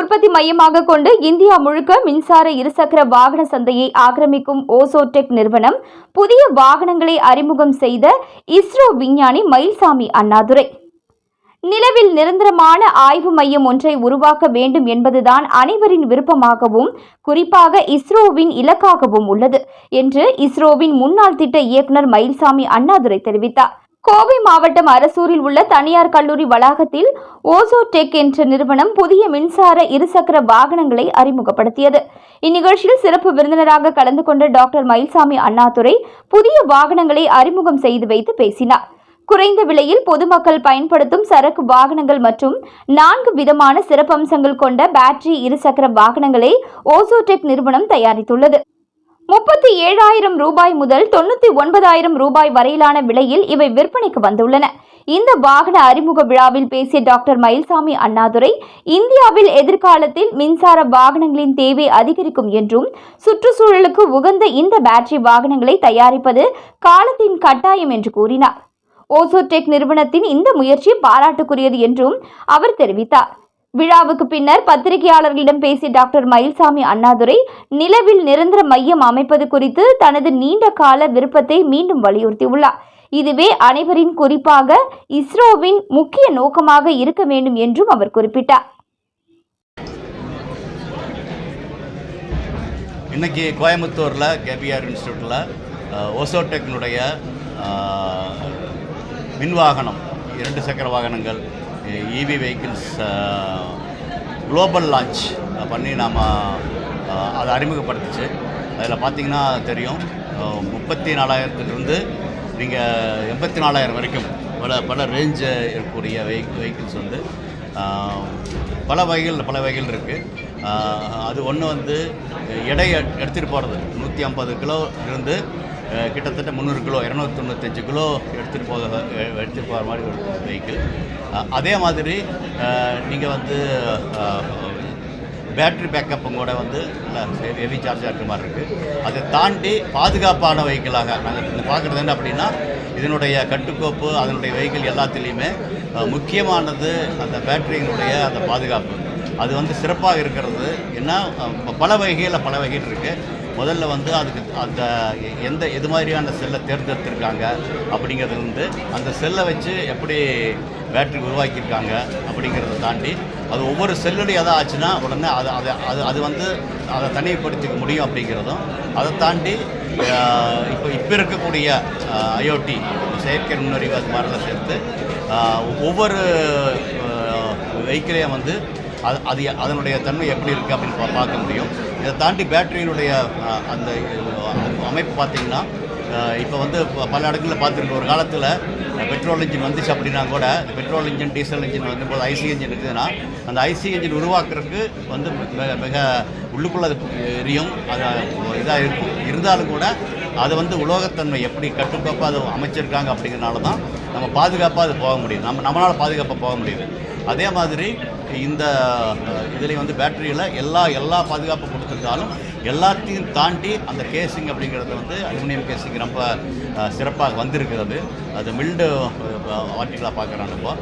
உற்பத்தி மையமாக கொண்டு இந்தியா முழுக்க மின்சார இருசக்கர வாகன சந்தையை ஆக்கிரமிக்கும் ஓசோடெக் நிறுவனம் புதிய வாகனங்களை அறிமுகம் செய்த இஸ்ரோ விஞ்ஞானி மயில்சாமி அண்ணாதுரை. நிலவில் நிரந்தரமான ஆய்வு மையம் ஒன்றை உருவாக்க வேண்டும் என்பதுதான் அனைவரின் விருப்பமாகவும் குறிப்பாக இஸ்ரோவின் இலக்காகவும் உள்ளது என்று இஸ்ரோவின் முன்னாள் திட்ட இயக்குநர் மயில்சாமி அண்ணாதுரை தெரிவித்தார். கோவை மாவட்டம் அரசூரில் உள்ள தனியார் கல்லூரி வளாகத்தில் ஓசோடெக் என்ற நிறுவனம் புதிய மின்சார இருசக்கர வாகனங்களை அறிமுகப்படுத்தியது. இந்நிகழ்ச்சியில் சிறப்பு விருந்தினராக கலந்து கொண்ட டாக்டர் மயில்சாமி அண்ணாதுரை புதிய வாகனங்களை அறிமுகம் செய்து வைத்து பேசினார். குறைந்த விலையில் பொதுமக்கள் பயன்படுத்தும் சரக்கு வாகனங்கள் மற்றும் நான்கு விதமான சிறப்பம்சங்கள் கொண்ட பேட்டரி இருசக்கர வாகனங்களை ஓசோடெக் நிறுவனம் தயாரித்துள்ளது. முப்பத்தி ஏழாயிரம் ரூபாய் முதல் தொண்ணூற்றி ஒன்பதாயிரம் ரூபாய் வரையிலான விலையில் இவை விற்பனைக்கு வந்துள்ளன. இந்த வாகன அறிமுக விழாவில் பேசிய டாக்டர் மயில்சாமி அண்ணாதுரை இந்தியாவில் எதிர்காலத்தில் மின்சார வாகனங்களின் தேவை அதிகரிக்கும் என்றும் சுற்றுச்சூழலுக்கு உகந்த இந்த பேட்டரி வாகனங்களை தயாரிப்பது காலத்தின் கட்டாயம் என்று கூறினார். ஓசோடெக் நிறுவனத்தின் இந்த முயற்சி பாராட்டுக்குரியது என்றும் அவர் தெரிவித்தார். விழாவுக்கு பின்னர் பத்திரிகையாளர்களிடம் பேசிய டாக்டர் மயில்சாமி அண்ணாதுரை நிலவில் நிரந்தர மையம் அமைப்பது குறித்து தனது நீண்ட கால விருப்பத்தை மீண்டும் வலியுறுத்தியுள்ளார். இதுவே அனைவரின் குறிப்பாக இஸ்ரோவின் முக்கிய நோக்கமாக இருக்க வேண்டும் என்றும் அவர் குறிப்பிட்டார். இன்னைக்கு கோயம்புத்தூரில் கேபிஆர் இன்ஸ்டியூட்டில் ஒசோடெக்னுடைய மின் வாகனம் இரண்டு சக்கர வாகனங்கள் இவி வெஹிக்கிள்ஸ் குளோபல் லான்ச் பண்ணி நாம் அதை அறிமுகப்படுத்துச்சு. அதில் பார்த்தீங்கன்னா தெரியும். முப்பத்தி நாலாயிரத்துலேருந்து நீங்கள் எண்பத்தி நாலாயிரம் வரைக்கும் பல பல ரேஞ்சு இருக்கக்கூடிய வெஹி வெஹிக்கிள்ஸ் வந்து பல வகைகள் பல வகைகள் இருக்குது அது ஒன்று வந்து எடை எடுத்துகிட்டு போகிறது நூற்றி ஐம்பது கிலோ இருந்து கிட்டத்தட்ட முந்நூறு கிலோ இரநூத்தி தொண்ணூத்தஞ்சு கிலோ எடுத்துகிட்டு போக எடுத்துகிட்டு போகிற மாதிரி ஒரு வெஹிக்கிள் அதே மாதிரி நீங்கள் வந்து பேட்ரி பேக்கப்பும் கூட வந்து ஹெவி சார்ஜாக இருக்கிற மாதிரி இருக்குது அதை தாண்டி பாதுகாப்பான வெஹிக்கிளாக நாங்கள் பார்க்குறது என்ன அப்படின்னா இதனுடைய கட்டுக்கோப்பு அதனுடைய வெஹிக்கிள் எல்லாத்துலேயுமே முக்கியமானது அந்த பேட்டரியினுடைய அந்த பாதுகாப்பு. அது வந்து சிறப்பாக இருக்கிறது. ஏன்னா பல வகையில் பல வகைகள் இருக்குது முதல்ல வந்து அதுக்கு அந்த எந்த எது மாதிரியான செல்லை தேர்ந்தெடுத்திருக்காங்க அப்படிங்கிறது வந்து அந்த செல்லை வச்சு எப்படி பேட்டரி உருவாக்கியிருக்காங்க அப்படிங்கிறத தாண்டி அது ஒவ்வொரு செல்லுடைய எதாவது ஆச்சுன்னா உடனே அதை அதை அது அது வந்து அதை தனிமைப்படுத்திக்க முடியும் அப்படிங்கிறதும் அதை தாண்டி இப்போ இப்போ இருக்கக்கூடிய ஐஓடி செயற்கை நுண்ணறிவு அது மாதிரிலாம் சேர்த்து ஒவ்வொரு வெஹிக்கிளையும் வந்து அது அது அதனுடைய தன்மை எப்படி இருக்குது அப்படின்னு பார்க்க முடியும். இதை தாண்டி பேட்டரியினுடைய அந்த அமைப்பு பார்த்தீங்கன்னா இப்போ வந்து ப- பல இடங்களில் பார்த்துருக்கோம். ஒரு காலத்தில் பெட்ரோல் இன்ஜின் வந்துச்சு அப்படின்னா கூட பெட்ரோல் இன்ஜின் டீசல் இன்ஜின் வந்தபோது ஐசி இன்ஜின் இருக்குதுன்னா அந்த ஐசி இன்ஜின் உருவாக்குறதுக்கு வந்து மிக மிக உள்ளுக்குள்ளே அது எரியும். அது இதாக இருக்கும். இருந்தாலும் கூட அதை வந்து உலோகத்தன்மை எப்படி கட்டுக்கோப்பாக அதை அமைச்சிருக்காங்க அப்படிங்கிறனால தான் நம்ம பாதுகாப்பாக அது போக முடியும். நம்ம நம்மளால் பாதுகாப்பாக போக முடியுது. அதே மாதிரி இந்த இதில் வந்து பேட்டரியில் எல்லா எல்லா பாதுகாப்பும் கொடுத்துருந்தாலும் எல்லாத்தையும் தாண்டி அந்த கேசிங் அப்படிங்கிறது வந்து அலுமினியம் கேசிங் ரொம்ப சிறப்பாக வந்திருக்கிறது. அது மில்டு ஆர்டிக்கலாக பார்க்குறாங்க இப்போ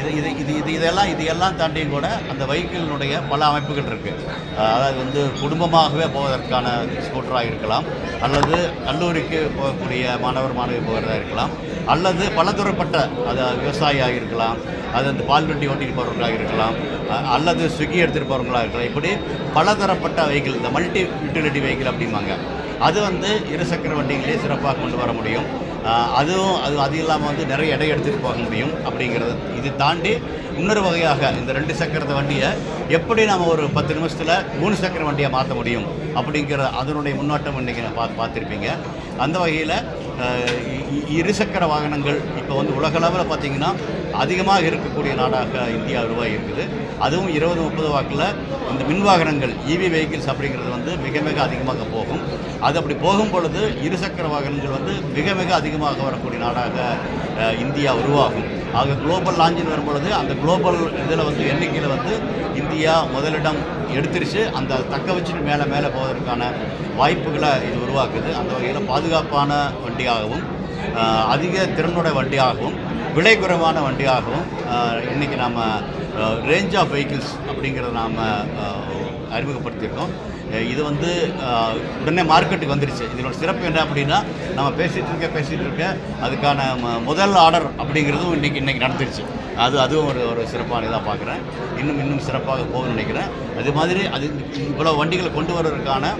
இது இது இது இது இதெல்லாம் இது எல்லாம் தாண்டியும் கூட அந்த வெஹிக்கிளினுடைய பல அமைப்புகள் இருக்குது அதாவது வந்து குடும்பமாகவே போவதற்கான ஸ்கூட்டராக இருக்கலாம். அல்லது கல்லூரிக்கு போகக்கூடிய மாணவர் மாணவி போகிறதா இருக்கலாம். அல்லது பலதரப்பட்ட அது விவசாயியாக இருக்கலாம் அது அந்த பால் வண்டி ஓட்டிட்டு போகிறவங்களாக இருக்கலாம் அல்லது ஸ்விக்கி எடுத்துகிட்டு போகிறவங்களாக இருக்கலாம். இப்படி பலதரப்பட்ட வெஹிக்கிள் இந்த மல்டி யூட்டிலிட்டி வெஹிக்கிள் அப்படிம்பாங்க. அது வந்து இருசக்கர வண்டிகளே சிறப்பாக கொண்டு வர முடியும். அதுவும் அது அது இல்லாமல் வந்து நிறைய இடை எடுத்துகிட்டு போக முடியும் அப்படிங்கிறது. இது தாண்டி இன்னொரு வகையாக இந்த ரெண்டு சக்கரத்தை வண்டியை எப்படி நம்ம ஒரு பத்து நிமிஷத்தில் மூணு சக்கர வண்டியை மாற்ற முடியும் அப்படிங்கிற அதனுடைய முன்னோட்டம் இன்றைக்கி நான் பார்த்து பார்த்துருப்பீங்க. அந்த வகையில் இருசக்கர வாகனங்கள் இப்போ வந்து உலகளவில் பார்த்திங்கன்னா அதிகமாக இருக்கக்கூடிய நாடாக இந்தியா உருவாகி இருக்குது. அதுவும் இருபது முப்பது வாக்கில் இந்த மின் வாகனங்கள் இவி வெஹிக்கிள்ஸ் அப்படிங்கிறது வந்து மிக மிக அதிகமாக போகும். அது அப்படி போகும் பொழுது இருசக்கர வாகனங்கள் வந்து மிக மிக அதிகமாக வரக்கூடிய நாடாக இந்தியா உருவாகும். ஆக குளோபல் லாஞ்சில் வரும்பொழுது அந்த குளோபல் இதில் வந்து எண்ணிக்கையில் வந்து இந்தியா முதலிடம் எடுத்துருச்சு. அந்த தக்க வச்சுட்டு மேலே மேலே போவதற்கான வாய்ப்புகளை இது உருவாக்குது. அந்த வகையில் பாதுகாப்பான வண்டியாகவும் அதிக திறனுடைய வண்டியாகவும் விலை குறைவான வண்டியாகவும் இன்றைக்கி இன்னைக்கு நம்ம ரேஞ்ச் ஆஃப் வெஹிக்கிள்ஸ் அப்படிங்கிறத நாம் அறிமுகப்படுத்தியிருக்கோம். இது வந்து உடனே மார்க்கெட்டுக்கு வந்துருச்சு. இதனோட சிறப்பு என்ன அப்படின்னா நம்ம பேசிகிட்டு இருக்க பேசிகிட்டு இருக்க அதுக்கான முதல் ஆர்டர் அப்படிங்கிறதும் இன்றைக்கி இன்றைக்கி நடந்துருச்சு. அது அதுவும் ஒரு ஒரு சிறப்பான இதாக பார்க்குறேன். இன்னும் இன்னும் சிறப்பாக போகும்னு நினைக்கிறேன். அது மாதிரி அது இவ்வளோ வண்டிகளை கொண்டு வர்றதுக்கான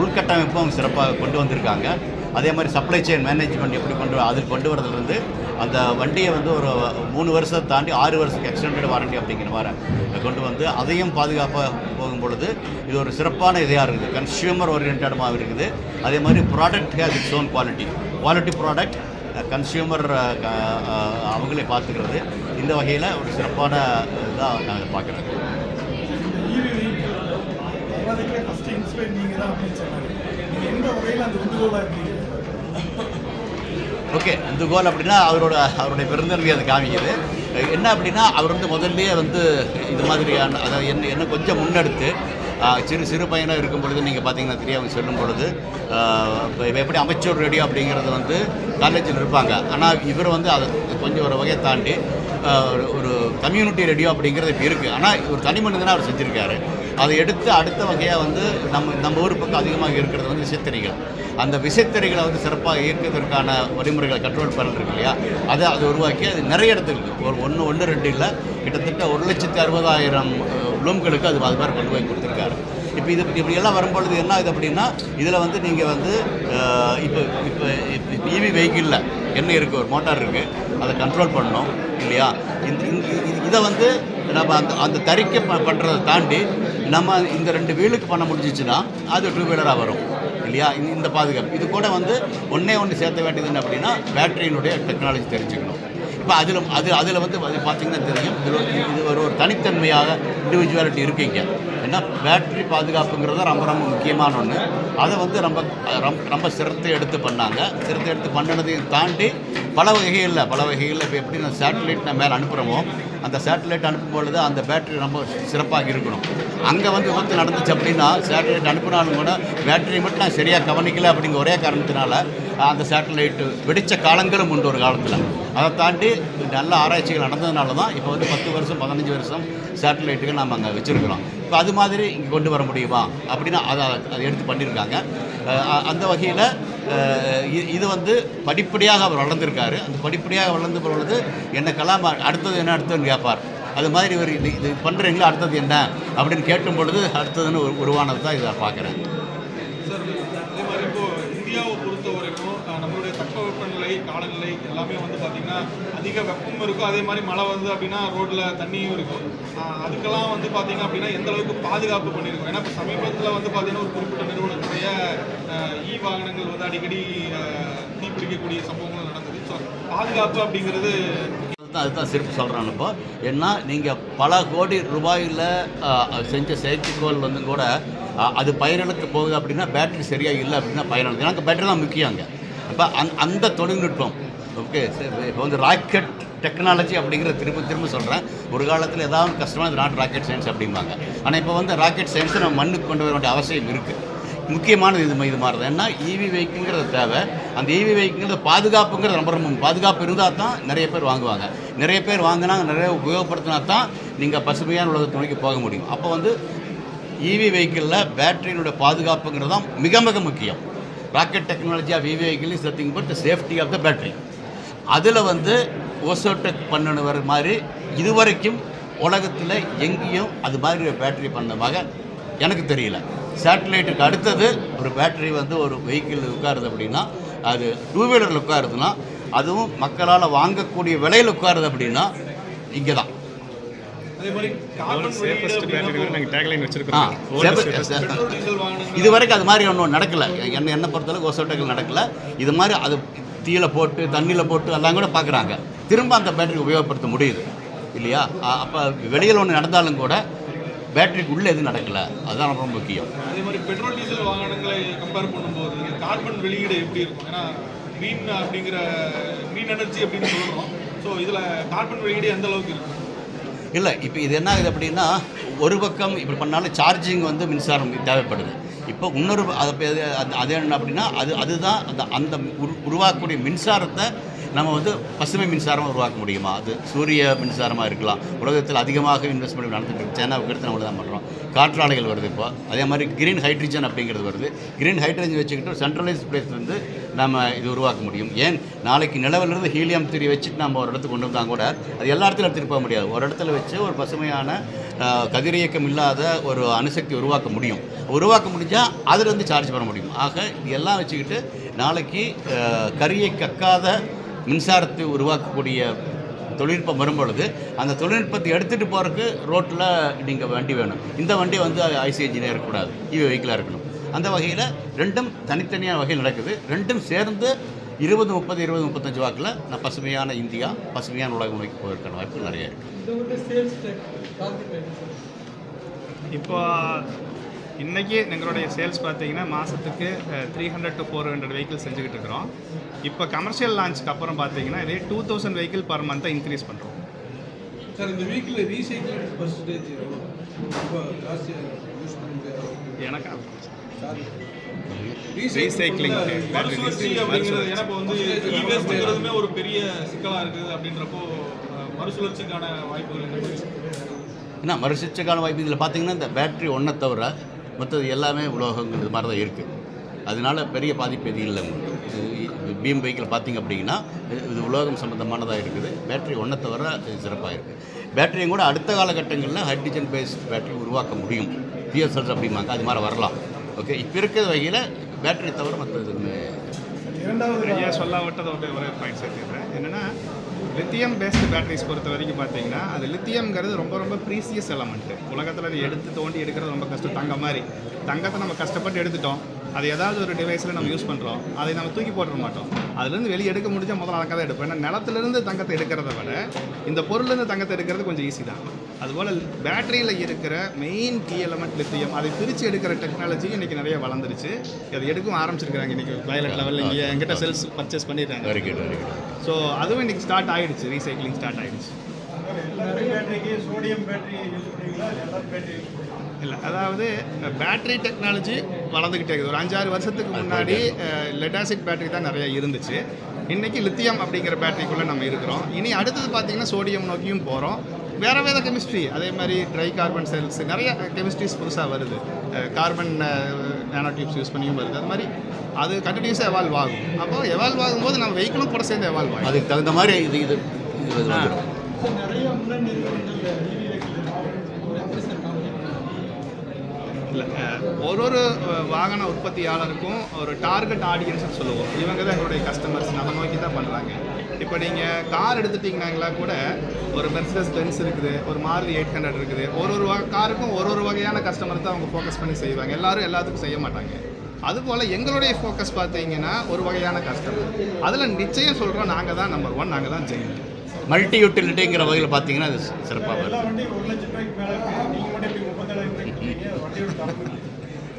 உள்கட்டமைப்பும் சிறப்பாக கொண்டு வந்திருக்காங்க. அதே மாதிரி சப்ளை செயின் மேனேஜ்மெண்ட் எப்படி கொண்டு அதில் கொண்டு வரதுலேருந்து அந்த வண்டியை வந்து ஒரு மூணு வருஷத்தை தாண்டி ஆறு வருஷத்துக்கு எக்ஸ்டெண்டட் வாரண்டி அப்படிங்கிற வர கொண்டு வந்து அதையும் பாதுகாப்பாக போகும் பொழுது இது ஒரு சிறப்பான இதாக இருக்குது. கன்சியூமர் ஓரியன்டாக இருக்குது. அதே மாதிரி product has its own quality quality product consumer அவங்களே பார்த்துக்கிறது. இந்த வகையில் ஒரு சிறப்பான இதாக நாங்கள் பார்க்குறோம். நீங்கள் தான் அப்படின்னு சொன்னாங்க. எந்த வகையில் அந்த உந்துகோலாக இருக்கீங்க? ஓகே இந்த கோல் அப்படின்னா அவரோட அவருடைய பெருந்தன்மை அது காமிக்குது. என்ன அப்படின்னா அவர் வந்து முதல்லயே வந்து இது மாதிரியான அதாவது என்ன என்ன கொஞ்சம் முன்னெடுத்து சிறு சிறு பையனாக இருக்கும் பொழுது நீங்கள் பார்த்தீங்கன்னா தெரியும் அவங்க சொல்லும் பொழுது இப்போ எப்படி அமைச்சர் ரேடியோ அப்படிங்கிறது வந்து காலேஜில் இருப்பாங்க. ஆனால் இவர் வந்து அதை கொஞ்சம் ஒரு வகையை தாண்டி ஒரு- ஒரு கம்யூனிட்டி ரேடியோ அப்படிங்கிறது இப்போ இருக்குது ஆனால் ஒரு தனி மனிதனாக அவர் செஞ்சுருக்காரு. அதை எடுத்து அடுத்த வகையாக வந்து நம்ம நம்ம ஊர் பக்கம் அதிகமாக இருக்கிறது வந்து விசைத்தறிகள் அந்த விசைத்தறிகளை வந்து சிறப்பாக இயக்குவதற்கான வழிமுறைகளை கண்ட்ரோல் பேனல் இருக்கு இல்லையா? அதை அதை உருவாக்கி அது நிறைய இடத்துக்கு ஒரு ஒன்று ஒன்று ரெண்டு இல்லை. கிட்டத்தட்ட ஒரு லட்சத்தி அறுபதாயிரம் லோம்களுக்கு அது அது மாதிரி கொண்டு போய் கொடுத்துருக்காரு. இப்போ இது இப்படியெல்லாம் வரும்பொழுது என்ன ஆகுது அப்படின்னா இதில் வந்து நீங்கள் வந்து இப்போ இப்போ இப்போ இவி வெஹிக்கிளில் என்ன இருக்குது ஒரு மோட்டார் இருக்குது அதை கண்ட்ரோல் பண்ணணும் இல்லையா? இந்த இதை வந்து நம்ம அந்த அந்த தறிக்கை ப பண்ணுறதை தாண்டி நம்ம இந்த ரெண்டு வீலுக்கு பண்ண முடிஞ்சிச்சுன்னா அது டூ வீலராக வரும். இல்லையா? இந்த இந்த பாதுகாப்பு. இது கூட வந்து ஒன்றே ஒன்று சேர்த்த வேண்டியது என்ன அப்படின்னா பேட்டரியினுடைய டெக்னாலஜி தெரிஞ்சுக்கணும். இப்போ அதில் அது அதில் வந்து அது பார்த்தீங்கன்னா தெரியும். இது இது ஒரு ஒரு தனித்தன்மையாக இண்டிவிஜுவாலிட்டி இருக்கீங்க. ஏன்னா பேட்டரி பாதுகாப்புங்கிறது ரொம்ப ரொம்ப முக்கியமான ஒன்று அதை வந்து ரொம்ப ரொம்ப ரொம்ப சிரத்தை எடுத்து பண்ணாங்க. சிரத்தை எடுத்து பண்ணினதையும் தாண்டி பல வகைகளில் பல வகைகளில் இப்போ எப்படி நான் சேட்டலைட் நான் மேலே அனுப்புகிறோமோ அந்த சேட்டலைட் அனுப்பும் பொழுது அந்த பேட்டரி ரொம்ப சிறப்பாக இருக்கணும். அங்கே வந்து விபத்து நடந்துச்சு அப்படின்னா சேட்டலைட் அனுப்பினாலும் கூட பேட்டரி மட்டும் நான் சரியாக கவனிக்கல அப்படிங்கிற ஒரே காரணத்தினால அந்த சேட்டலைட்டு வெடித்த காலங்களும் உண்டு ஒரு காலத்தில். அதை தாண்டி நல்ல ஆராய்ச்சிகள் நடந்ததுனால தான் இப்போ வந்து பத்து வருஷம் பதினஞ்சு வருஷம் சேட்டலைட்டுகள் நம்ம அங்கே வச்சுருக்கிறோம். இப்போ அது மாதிரி இங்கே கொண்டு வர முடியுமா? அப்படின்னா அதை அதை எடுத்து பண்ணியிருக்காங்க. அந்த வகையில் இது வந்து படிப்படியாக அவர் வளர்ந்துருக்காரு. அந்த படிப்படியாக வளர்ந்து பொழுது என்ன கலாம் அடுத்தது என்ன அடுத்ததுன்னு கேட்பார். அது மாதிரி இவர் இது இது பண்ணுறீங்களா அடுத்தது என்ன? அப்படின்னு கேட்டும் பொழுது அடுத்ததுன்னு ஒரு உருவானது தான் இதை பார்க்குறேன். மாதிரி இந்தியாவை பொறுத்த வரைக்கும் நம்மளுடைய தட்பவெப்பநிலை காலநிலை எல்லாமே வந்து பார்த்தீங்கன்னா அதிக வெப்பம் இருக்கும். அதே மாதிரி மழை வந்து அப்படின்னா ரோட்டில் தண்ணியும் இருக்கும். அதுக்கெல்லாம் வந்து பார்த்தீங்க அப்படின்னா எந்த அளவுக்கு பாதுகாப்பு பண்ணியிருக்கோம் ஏன்னா இப்போ சமீபத்தில் வந்து பார்த்தீங்கன்னா ஒரு குறிப்பிட்ட நிறுவனத்துடைய இ வாகனங்கள் வந்து அடிக்கடி தீப்பிடிக்கக்கூடிய சம்பவங்கள் நடந்தது. ஸோ பாதுகாப்பு அப்படிங்கிறது அதுதான் அதுதான் சிறப்பு சொல்கிறேன் இப்போ ஏன்னா நீங்கள் பல கோடி ரூபாயில் செஞ்ச செயற்கைக்கோள் வந்து கூட அது பயிரிழக்கு போகுது அப்படின்னா பேட்டரி சரியாக இல்லை அப்படின்னா பயிரிழக்கு எனக்கு பேட்டரி தான் முக்கியங்க அப்போ அந் அந்த தொழில்நுட்பம் ஓகே இப்போ வந்து ராக்கெட் டெக்னாலஜி அப்படிங்கிற திரும்ப திரும்ப சொல்கிறேன் ஒரு காலத்தில் ஏதாவது கஷ்டமாக நாட் ராக்கெட் சயின்ஸ் அப்படிம்பாங்க. ஆனால் இப்போ வந்து ராக்கெட் சயின்ஸை நம்ம மண்ணுக்கு கொண்டு வர வேண்டிய அவசியம் இருக்குது முக்கியமானது இது இது மாதிரி தான் ஏன்னா இவி வெஹிக்கிள்ங்கிறது தேவை. அந்த இவி வெஹிக்கிள்ங்கிறது பாதுகாப்புங்கிறது ரொம்ப ரொம்ப பாதுகாப்பு இருந்தால் தான் நிறைய பேர் வாங்குவாங்க. நிறைய பேர் வாங்கினா நிறைய உபயோகப்படுத்தினா தான் நீங்கள் பசுமையான உலகத்து நோக்கி போக முடியும். அப்போ வந்து இவி வெஹிக்கிளில் பேட்டரியினுடைய பாதுகாப்புங்கிறது தான் மிக மிக முக்கியம். Rocket technology of EV vehicle is nothing but safety of the battery அதில் வந்து ஓசோடெக் பண்ணினவர் மாதிரி இதுவரைக்கும் உலகத்தில் எங்கேயும் அது மாதிரி ஒரு பேட்டரி பண்ணமாக எனக்கு தெரியல. சேட்டலைட்டுக்கு அடுத்தது ஒரு பேட்டரி வந்து ஒரு வெஹிக்கிள் உட்காருது அப்படின்னா அது டூ வீலரில் உட்காருதுன்னா அதுவும் மக்களால் வாங்கக்கூடிய விலையில் உட்காருது அப்படின்னா இங்கே தான் இது வரைக்கும் அது மாதிரி ஒன்றும் நடக்கலை. என்ன என்ன பொறுத்தளவுக்கு ஓசோட்டைகள் நடக்கலை. இது மாதிரி அது தீயில போட்டு தண்ணியில் போட்டு எல்லாம் கூட பார்க்குறாங்க. திரும்ப அந்த பேட்டரி உபயோகப்படுத்த முடியுது. இல்லையா? அப்போ வெளியில் ஒன்று நடந்தாலும் கூட பேட்டரிக்கு உள்ளே எதுவும் நடக்கலை. அதுதான் ரொம்ப முக்கியம். அதே மாதிரி பெட்ரோல் டீசல் வாகனங்களை கம்பேர் பண்ணும்போது கார்பன் வெளியீடு எப்படி இருக்கும்? ஏன்னா க்ரீன் அப்படிங்கிற க்ரீன் எனர்ஜி அப்படின்னு சொல்கிறோம் ஸோ இதில் கார்பன் வெளியீடு எந்த அளவுக்கு இருக்கும் இல்லை இப்போ இது என்ன ஆகுது அப்படின்னா ஒரு பக்கம் இப்படி பண்ணாலும் சார்ஜிங் வந்து மின்சாரம் தேவைப்படுது. இப்போ இன்னொரு அது அது- அது என்ன அப்படின்னா அது அதுதான் அந்த அந்த உரு உருவாக்கக்கூடிய மின்சாரத்தை நம்ம வந்து பசுமை மின்சாரம் உருவாக்க முடியுமா? அது சூரிய மின்சாரமாக இருக்கலாம். உலகத்தில் அதிகமாக இன்வெஸ்ட்மெண்ட் நடந்துட்டு சைனாவுக்கு எடுத்து நம்ம தான் பண்ணுறோம் காற்றாலைகள் வருது இப்போ. அதே மாதிரி கிரீன் ஹைட்ரஜன் அப்படிங்கிறது வருது. கிரீன் ஹைட்ரஜன் வச்சுக்கிட்டு சென்ட்ரலைஸ் பிளேஸ் வந்து நம்ம இது உருவாக்க முடியும். ஏன்? நாளைக்கு நிலவிலிருந்து ஹீலியம் திரி வச்சுட்டு நம்ம ஒரு இடத்துக்கு கொண்டு வந்தால் கூட அது எல்லா இடத்துலையும் எடுத்துகிட்டு போக முடியாது. ஒரு இடத்துல வச்சு ஒரு பசுமையான கதிரியக்கம் இல்லாத ஒரு அணுசக்தி உருவாக்க முடியும். உருவாக்க முடிஞ்சால் அதிலிருந்து சார்ஜ் பண்ண முடியும். ஆக இது எல்லாம் வச்சுக்கிட்டு நாளைக்கு கரியை கக்காத மின்சாரத்தை உருவாக்கக்கூடிய தொழில்நுட்பம் வரும்பொழுது அந்த தொழில்நுட்பத்தை எடுத்துகிட்டு போகிறதுக்கு ரோட்டில் நீங்கள் வண்டி வேணும். இந்த வண்டி வந்து ஐசி இன்ஜினியர் இருக்கக்கூடாது இவி வெஹிக்கிளாக இருக்கணும். அந்த வகையில் ரெண்டும் தனித்தனியான வகையில் நடக்குது. ரெண்டும் சேர்ந்து இருபது முப்பது இருபது முப்பத்தஞ்சு வாக்கில் நான் பசுமையான இந்தியா பசுமையான உலகம் நோக்கி போவதற்கான வாய்ப்பு நிறைய இருக்குது இப்போ இன்னைக்கு எங்களுடைய சேல்ஸ் பார்த்தீங்கன்னா மாதத்துக்கு three hundred to four hundred vehicle செஞ்சுக்கிட்டு இருக்கிறோம். இப்போ கமர்ஷியல் லான்ச்சுக்கு அப்புறம் பார்த்தீங்கன்னா இதே டூ தௌசண்ட் வெஹிக்கிள் பர் மந்த்தை இன்க்ரீஸ் பண்ணுறோம் சார் இந்த வீக்கில் ரீசைக்கிள் பர்சன்டேஜ் ரொம்ப ஜாஸ்தியாக யூஸ் பண்ணுங்க. எனக்கு ரீசைக்கிளிங் ஏன்னா இப்போ வந்து இவேஸ்ட்ங்கிறதுமே ஒரு பெரிய சிக்கலா இருக்குது. அப்படின்றப்போ மறுசுழற்சிக்கான வாய்ப்புகள் என்ன? மறுசிச்சக்கான வாய்ப்பு? இதில் பார்த்தீங்கன்னா இந்த பேட்டரி ஒன்றை தவிர மற்றது எல்லாமே உலோகங்கள் இது மாதிரி தான் இருக்குது அதனால பெரிய பாதிப்பு எதுவும் இல்லை. பீம் பைக்கில் பார்த்தீங்க அப்படின்னா இது- உலோகம் சம்மந்தமானதாக இருக்குது. பேட்டரி ஒன்றை தவிர இது சிறப்பாக இருக்குது பேட்டரியும் கூட அடுத்த காலகட்டங்களில் ஹைட்ரஜன் பேஸ்ட் பேட்டரி உருவாக்க முடியும். பிஎஸ்எல்ஸ் செல்ஸ் அப்படிம்பாங்க. அது மாதிரி வரலாம். ஓகே இப்போ இருக்கிற வகையில் பேட்டரி தவிர மற்ற எதுவுமே ஐயா சொல்ல விட்டது ஒரு ஒரே பாயிண்ட் சேர்த்துக்கிறேன் என்னென்னா லித்தியம் பேஸ்டு பேட்டரிஸ் பொறுத்த வரைக்கும் பார்த்தீங்கன்னா அது லித்தியம்ங்கிறது ரொம்ப ரொம்ப ப்ரீசியஸ் எலமெண்ட்டு உலகத்தில் அது எடுத்து தோண்டி எடுக்கிறது ரொம்ப கஷ்டம். தங்கம் மாதிரி. தங்கத்தை நம்ம கஷ்டப்பட்டு எடுத்துட்டோம். அது ஏதாவது ஒரு டிவைஸில் நம்ம யூஸ் பண்ணுறோம் அதை நம்ம தூக்கி போட்டுற மாட்டோம். அதுலேருந்து வெளியே எடுக்க முடிஞ்சால் முதல்ல அதை தான் எடுப்போம். ஏன்னா நிலத்துலேருந்து தங்கத்தை எடுக்கிறத விட இந்த பொருள்லேருந்து தங்கத்தை எடுக்கிறது கொஞ்சம் ஈஸி தான். அதுபோல் பேட்டரியில் இருக்கிற மெயின் கீ எலமெண்ட் லித்தியம் அதை பிரித்து எடுக்கிற டெக்னாலஜி இன்றைக்கி நிறைய வளர்ந்துருச்சு. அதை எடுக்கவும் ஆரம்பிச்சிருக்காங்க. இன்றைக்கி வயலட் லெவலில் இங்கே எங்கிட்ட செல்ஸ் பர்ச்சேஸ் குட் ஸோ அதுவும் இன்றைக்கி ஸ்டார்ட் ஆயிடுச்சு. ரீசைக்ளிங் ஸ்டார்ட் ஆயிடுச்சு. இல்லை அதாவது பேட்டரி டெக்னாலஜி வளர்ந்துக்கிட்டே இருக்குது. ஒரு அஞ்சாறு வருஷத்துக்கு முன்னாடி லெடாசிட் பேட்டரி தான் நிறைய இருந்துச்சு. இன்றைக்கி லித்தியம் அப்படிங்கிற பேட்டரிக்குள்ளே நம்ம இருக்கிறோம். இனி அடுத்தது பார்த்தீங்கன்னா சோடியம் நோக்கியும் போகிறோம் வேறு வேறு கெமிஸ்ட்ரி அதே மாதிரி ட்ரை கார்பன் செல்ஸ் நிறைய கெமிஸ்ட்ரிஸ் புதுசாக வருது. கார்பன் நானோ டியூப்ஸ் யூஸ் பண்ணியும் வருது. அது மாதிரி அது கண்டினியூஸாக எவால்வ் ஆகும். அப்போ எவால்வ் ஆகும்போது நம்ம வெஹிக்கிளும் கூட சேர்ந்து எவால்வ் ஆகும் அதுக்கு தகுந்த மாதிரி இது இது நிறைய இல்லை ஒரு ஒரு வாகன உற்பத்தியாளருக்கும் ஒரு டார்கெட் ஆடியன்ஸ்னு சொல்லுவோம். இவங்க தான் எங்களுடைய கஸ்டமர்ஸ் நம்ம நோக்கி தான் பண்ணுறாங்க இப்போ நீங்கள் கார் எடுத்துட்டிங்கனாங்களா கூட ஒரு மெர்சிடஸ் பென்ஸ் இருக்குது ஒரு மாருதி எயிட் ஹண்ட்ரட் இருக்குது. ஒரு ஒரு வகை காருக்கும் ஒரு ஒரு வகையான கஸ்டமர் தான் அவங்க ஃபோக்கஸ் பண்ணி செய்வாங்க. எல்லாரும் எல்லாத்துக்கும் செய்ய மாட்டாங்க. அதுபோல் எங்களுடைய ஃபோக்கஸ் பார்த்தீங்கன்னா ஒரு வகையான கஸ்டமர் அதில் நிச்சயம் சொல்கிறோம் நாங்கள் தான் நம்பர் ஒன் நாங்கள் தான் ஜெயின் மல்டி யூட்டிலிட்டிங்கிற வகையில் பார்த்தீங்கன்னா அது சிறப்பாக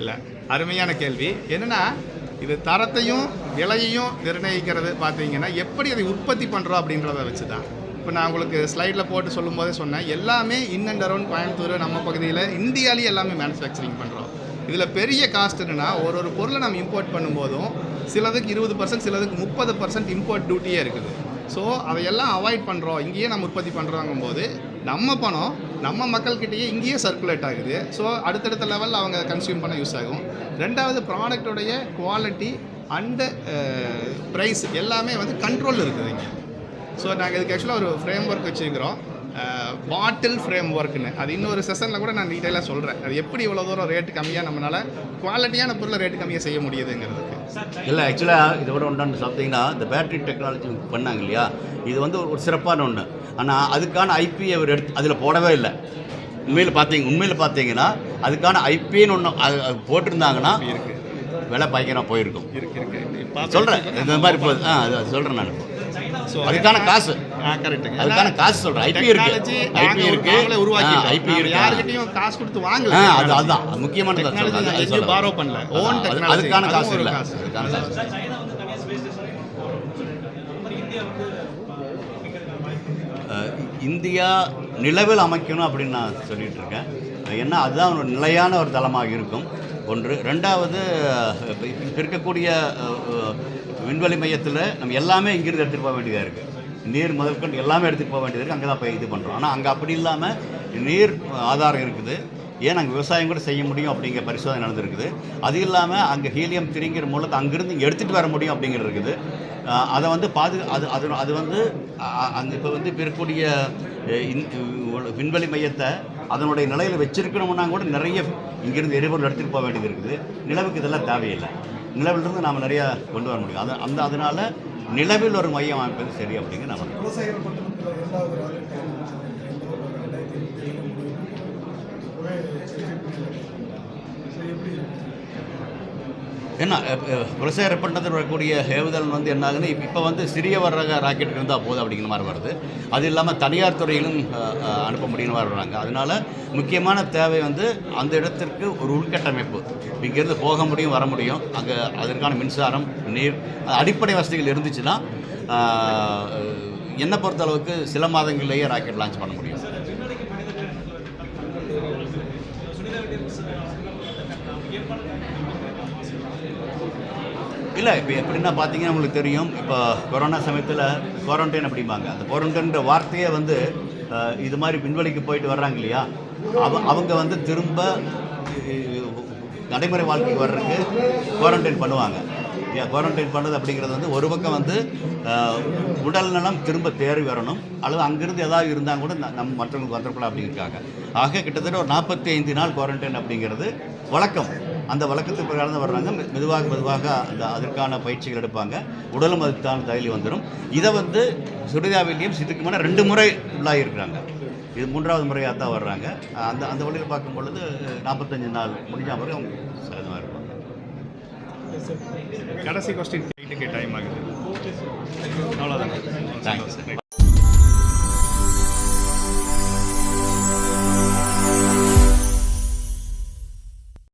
இல்லை அருமையான கேள்வி. என்னென்னா இது தரத்தையும் விலையையும் நிர்ணயிக்கிறது பார்த்தீங்கன்னா எப்படி அதை உற்பத்தி பண்ணுறோம் அப்படின்றத வச்சு தான் இப்போ நான் உங்களுக்கு ஸ்லைடில் போட்டு சொல்லும்போதே சொன்னேன். எல்லாமே இன் அண்ட் அரௌண்ட் கோயம்புத்தூர் நம்ம பகுதியில் இந்தியாலேயே எல்லாமே மேனுஃபேக்சரிங் பண்ணுறோம் இதில் பெரிய காஸ்ட் என்னென்னா ஒரு ஒரு பொருளை நம்ம இம்போர்ட் பண்ணும்போதும் சிலதுக்கு இருபது பர்சன்ட் சிலதுக்கு முப்பது பர்சன்ட் இம்போர்ட் டியூட்டியே இருக்குது. ஸோ அதையெல்லாம் அவாய்ட் பண்ணுறோம் இங்கேயே நம்ம உற்பத்தி பண்ணுறோங்கும் போது நம்ம பணம் நம்ம மக்கள்கிட்டயே இங்கேயே சர்க்குலேட் ஆகுது. ஸோ அடுத்தடுத்த லெவலில் அவங்க கன்சியூம் பண்ண யூஸ் ஆகும். ரெண்டாவது ப்ராடக்டோடைய குவாலிட்டி அண்டு ப்ரைஸ் எல்லாமே வந்து கண்ட்ரோல் இருக்குது இங்கே. ஸோ நாங்கள் இதுக்கு ஆக்சுவலாக ஒரு ஃப்ரேம் ஒர்க் வச்சுருக்கிறோம். பாட்டில் ஃப்ரேம் ஒர்க்குன்னு அது இன்னொரு செஷனில் கூட நான் டீட்டெயிலாக சொல்கிறேன் அது எப்படி இவ்வளோ தூரம் ரேட்டு கம்மியாக நம்மளால் குவாலிட்டியான பொருளை ரேட்டு கம்மியாக செய்ய முடியுதுங்கிறதுக்கு. இல்லை ஆக்சுவலாக இதை விட ஒன்றான்னு பார்த்தீங்கன்னா இந்த பேட்டரி டெக்னாலஜி பண்ணாங்க இல்லையா? இது வந்து ஒரு சிறப்பான ஒன்று ஆனால் அதுக்கான ஐபி அவர் எடுத்து அதில் போடவே இல்லை. உண்மையில் பார்த்தீங்க உண்மையில் பார்த்தீங்கன்னா அதுக்கான ஐபின்னு ஒன்று அது அது போட்டிருந்தாங்கன்னா விலை பயங்கரமாக போயிருக்கும். இருக்கு இருக்கு. சொல்கிறேன் இந்த மாதிரி இப்போ ஆ அது சொல்கிறேன் நான். இப்போ. ஸோ அதுக்கான காசு அதுக்கான காசு சொல்கிறேன் ஐபி இருக்கு ஐபி இருக்கு உருவாக்கிட்டோம் ஐபி இருக்கு யார்கிட்டயும் காசு கொடுத்து வாங்கல அது அதுதான் டெக்னாலஜி சொல்றேன். சொல்றேன். borrow பண்ணல. Technology. அதுக்கான காசு இல்லை. அதுக்கான காசு இந்தியா நிலவில் அமைக்கணும் அப்படின்னு நான் சொல்லிட்டு இருக்கேன் ஏன்னா அதுதான் ஒரு நிலையான ஒரு தளமாக இருக்கும் ஒன்று ரெண்டாவது இப்ப இருக்கக்கூடிய விண்வெளி மையத்தில் நம்ம எல்லாமே இங்கிருந்து எடுத்துகிட்டு போக வேண்டியதாக இருக்குது நீர் முதற்கொண்டு எல்லாமே எடுத்துகிட்டு போக வேண்டியது இருக்குது அங்கே தான் போய் இது பண்ணுறோம் ஆனால் அங்கே அப்படி இல்லாமல் நீர் ஆதாரம் இருக்குது. ஏன் அங்கே விவசாயம் கூட செய்ய முடியும் அப்படிங்கிற பரிசோதனை நடந்திருக்குது. அது இல்லாமல் அங்கே ஹீலியம் திரிங்கிற மூலத்தை அங்கேருந்து இங்கே எடுத்துகிட்டு வர முடியும் அப்படிங்கிறது இருக்குது. அதை வந்து பாது அது அது அது வந்து அந்த அங்கே இப்போ வந்து இப்போ இருக்கக்கூடிய விண்வெளி மையத்தை அதனுடைய நிலையில் வச்சிருக்கணும்னா கூட நிறைய இங்கிருந்து எரிபொருள் எடுத்துகிட்டு போக வேண்டியது இருக்குது. நிலவுக்கு இதெல்லாம் தேவையில்லை. நிலவிலிருந்து நாம் நிறையா கொண்டு வர முடியும். அது அந்த அதனால் நிலவில் ஒரு மையம் அமைப்பது சரி அப்படிங்கிற நம்ம விவசாயிகள் எப்படி? என்ன விவசாய பண்ணுறது வரக்கூடிய ஏவுதல் வந்து என்ன ஆகுதுன்னு இப்போ வந்து சிறிய வர்ற ராக்கெட் இருந்தால் போதும் அப்படிங்கிற மாதிரி வருது. அது இல்லாமல் தனியார் துறையிலும் அனுப்ப முடியும்னு மாதிரி வர்றாங்க. அதனால முக்கியமான தேவை வந்து அந்த இடத்திற்கு ஒரு உள்கட்டமைப்பு. இங்கேருந்து போக முடியும் வர முடியும். அங்கே அதற்கான மின்சாரம் நீர் அடிப்படை வசதிகள் இருந்துச்சுன்னா என்னை பொறுத்தளவுக்கு சில மாதங்கள்லேயே ராக்கெட் லான்ச் பண்ண முடியும். இல்லை இப்போ எப்படின்னா பார்த்தீங்கன்னா உங்களுக்கு தெரியும் இப்போ கொரோனா சமயத்தில் குவாரண்டைன் அப்படிம்பாங்க. அந்த குவாரண்டைன்ற வார்த்தையே வந்து இது மாதிரி விண்வெளிக்கு போயிட்டு வர்றாங்க இல்லையா? அவ அவங்க வந்து திரும்ப நடைமுறை வாழ்க்கைக்கு வர்றதுக்கு குவாரண்டைன் பண்ணுவாங்க. குவாரண்டைன் பண்ணுறது அப்படிங்கிறது வந்து ஒரு பக்கம் வந்து உடல் நலம் திரும்ப தேறி வரணும் அல்லது அங்கேருந்து ஏதாவது இருந்தால் கூட நம் மற்றவங்களுக்கு வந்துடக்கூடாது அப்படிங்கிறாங்க ஆக கிட்டத்தட்ட ஒரு நாற்பத்தி ஐந்து நாள் குவாரண்டைன் அப்படிங்கிறது வழக்கம். அந்த வழக்கத்துக்கு பிரகாரம் வர்றாங்க. மெதுவாக மெதுவாக அந்த அதற்கான பயிற்சிகள் எடுப்பாங்க. உடலும் அதுக்கான தகுதி வந்துடும் இதை வந்து இதுக்கு முன்னே ரெண்டு முறை உள்ளாகி இருக்கிறாங்க. இது மூன்றாவது முறையாக தான் வர்றாங்க. அந்த அந்த வழியில் பார்க்கும் பொழுது நாற்பத்தஞ்சு நாள் முடிஞ்ச பிறகு அவங்க சகஜமாக இருப்பாங்க. கடைசி கொஸ்டின் ஆகுது. அவ்வளோதானே தேங்க்ஸ்